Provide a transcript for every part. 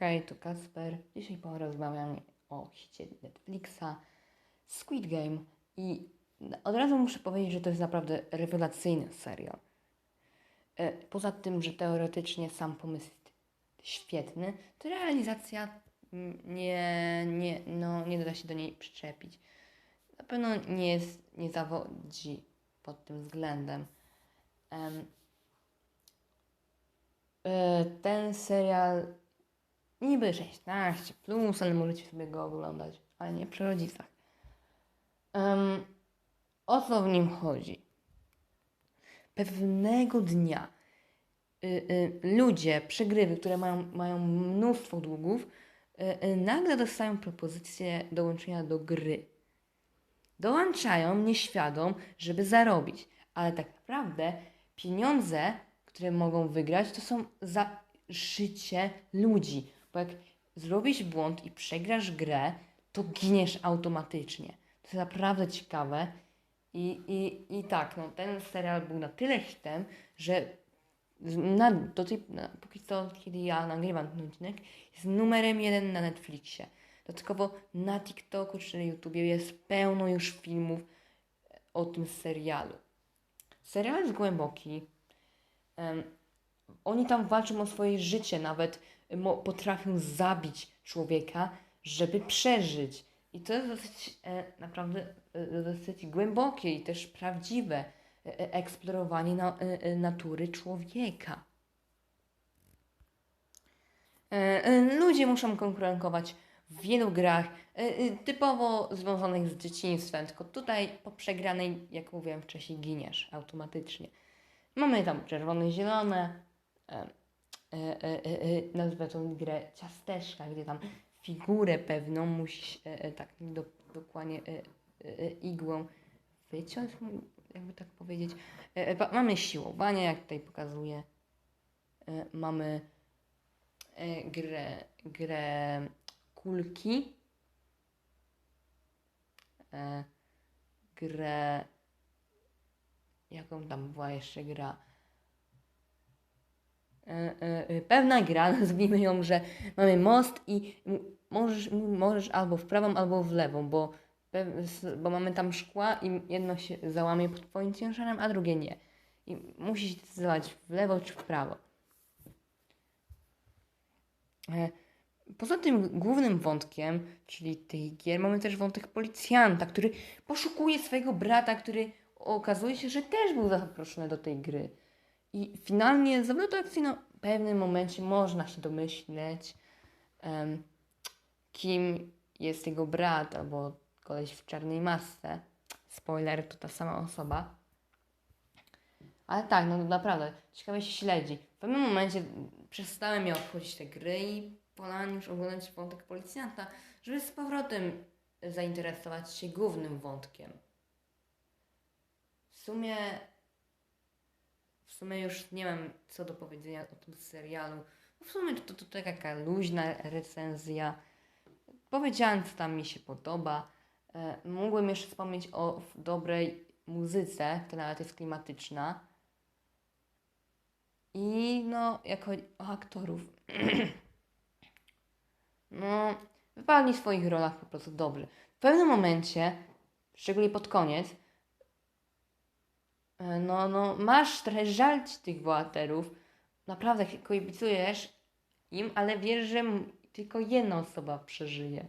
Hej, to Kasper. Dzisiaj porozmawiam o hicie Netflixa Squid Game i od razu muszę powiedzieć, że to jest naprawdę rewelacyjny serial. E, Poza tym, że teoretycznie sam pomysł jest świetny, to realizacja nie, nie, no, nie da się do niej przyczepić. Na pewno nie jest, nie zawodzi pod tym względem. Em, e, Ten serial niby 16, plus, ale możecie sobie go oglądać, ale nie przy rodzicach. Em, o co w nim chodzi? Pewnego dnia y, y, ludzie, przegrywy, które mają, mają mnóstwo długów, y, y, nagle dostają propozycję dołączenia do gry. Dołączają nieświadom, żeby zarobić, ale tak naprawdę pieniądze, które mogą wygrać, to są za życie ludzi. Bo jak zrobisz błąd i przegrasz grę, to giniesz automatycznie. To jest naprawdę ciekawe. I, i, i tak, no, ten serial był na tyle hitem, że na, do tej, na, póki co, kiedy ja nagrywam ten odcinek, jest numerem jeden na Netflixie. Dodatkowo na TikToku czy na YouTubie jest pełno już filmów o tym serialu. Serial jest głęboki. Oni tam walczą o swoje życie, nawet mo- potrafią zabić człowieka, żeby przeżyć. I to jest dosyć e, naprawdę e, dosyć głębokie i też prawdziwe e, e, eksplorowanie na, e, e, natury człowieka. E, e, Ludzie muszą konkurować w wielu grach, e, e, typowo związanych z dzieciństwem, tylko tutaj po przegranej, jak mówiłem wcześniej, giniesz automatycznie. Mamy tam czerwone, zielone, e, e, e, e, e, nazwę tą grę ciasteczka, gdzie tam figurę pewną musisz e, e, tak do, dokładnie e, e, e, igłą wyciąć, jakby tak powiedzieć. E, e, mamy siłowanie, jak tutaj pokazuję. E, mamy e, grę, grę kulki. E, grę. Jaką tam była jeszcze gra? E, e, pewna gra, nazwijmy ją, że mamy most i możesz, możesz albo w prawą, albo w lewą, bo, bo mamy tam szkła i jedno się załamie pod twoim ciężarem, a drugie nie. I musisz zdecydować w lewo czy w prawo. E, Poza tym głównym wątkiem, czyli tych gier, mamy też wątek policjanta, który poszukuje swojego brata, który okazuje się, że też był zaproszony do tej gry. I finalnie z akcji, no, w pewnym momencie można się domyśleć, em, kim jest jego brat albo koleś w czarnej masce. Spoiler, to ta sama osoba. Ale tak, no naprawdę, ciekawie się śledzi. W pewnym momencie przestałem je obchodzić te gry i wolałem już oglądać wątek policjanta, żeby z powrotem zainteresować się głównym wątkiem. W sumie sumie już nie mam co do powiedzenia o tym serialu. Bo W sumie to, to, to taka luźna recenzja. Powiedziałem, co tam mi się podoba. E, mógłbym jeszcze wspomnieć o dobrej muzyce, która nawet jest klimatyczna. I no, jak chodzi o aktorów, no, wypadli w swoich rolach po prostu dobrze. W pewnym momencie, szczególnie pod koniec, No, no, masz trochę żal tych bohaterów. Naprawdę kibicujesz im, ale wiesz, że tylko jedna osoba przeżyje.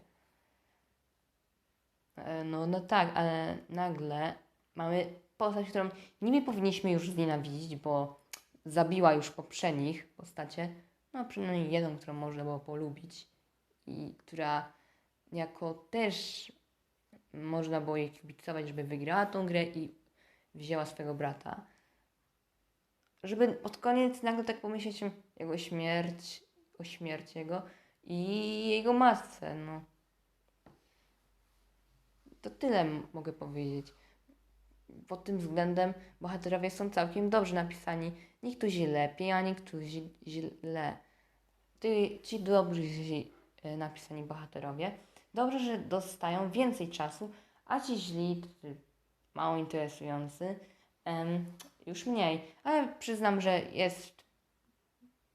E, No, no tak, ale nagle mamy postać, którą niby powinniśmy już znienawidzić, bo zabiła już poprzednich postacie. No, przynajmniej jedną, którą można było polubić i która jako też można było jej kibicować, żeby wygrała tą grę i wzięła swego brata. Żeby pod koniec nagle tak pomyśleć o jego śmierć, o śmierci jego i jego masce, no. To tyle mogę powiedzieć. Pod tym względem bohaterowie są całkiem dobrze napisani. Niektórzy lepiej, a niektórzy źle. Ty, ci dobrzy e, napisani bohaterowie. Dobrze, że dostają więcej czasu, a ci źli, mało interesujący, em, już mniej. Ale przyznam, że jest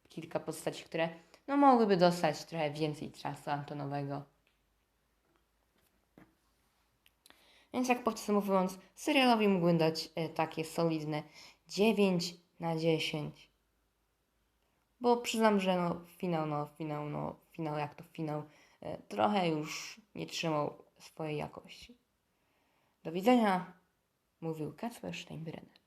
kilka postaci, które no mogłyby dostać trochę więcej czasu antonowego. Więc jak podsumowując, serialowi mógłbym dać e, takie solidne 9 na 10. Bo przyznam, że no finał, no finał, no finał jak to finał, e, trochę już nie trzymał swojej jakości. Do widzenia, mówił Kacper Steinbrenner.